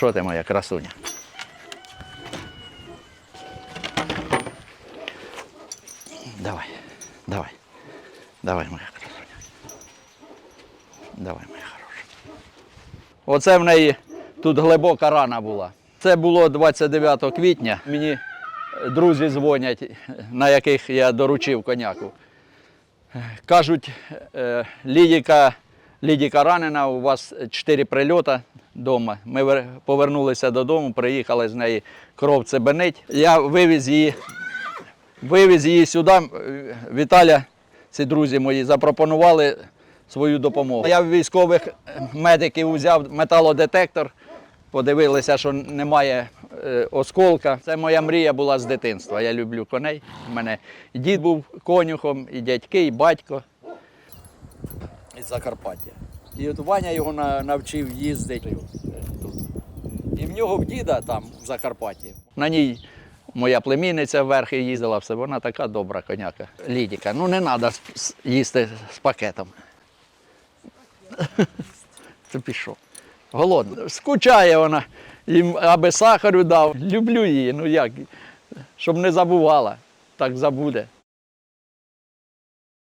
Що ти моя красуня? Давай, давай, давай, моя красуня. Давай, моя хороша. Оце в неї тут глибока рана була. Це було 29 квітня. Мені друзі дзвонять, на яких я доручив коняку. Кажуть, е, Лідіка, Лідіка ранена, у вас чотири прильоти вдома. Ми повернулися додому, приїхали з неї кров цебенить. Я вивіз її, вивіз її сюди. Віталя, ці друзі мої, запропонували свою допомогу. Я військових медиків взяв металодетектор, подивилися, що немає е, осколка. Це моя мрія була з дитинства. Я люблю коней. У мене дід був конюхом, і дядьки, і батько із Закарпаття. І от Ваня його на- навчив їздити тут. І в нього в діда там, в Закарпатті. На ній моя племінниця вверх їздила, все, вона така добра коняка. Лідіка, ну не треба їсти з пакетом. Це пішов. Голодна. Скучає вона, їм аби сахарю дав. Люблю її, ну як, щоб не забувала, так забуде.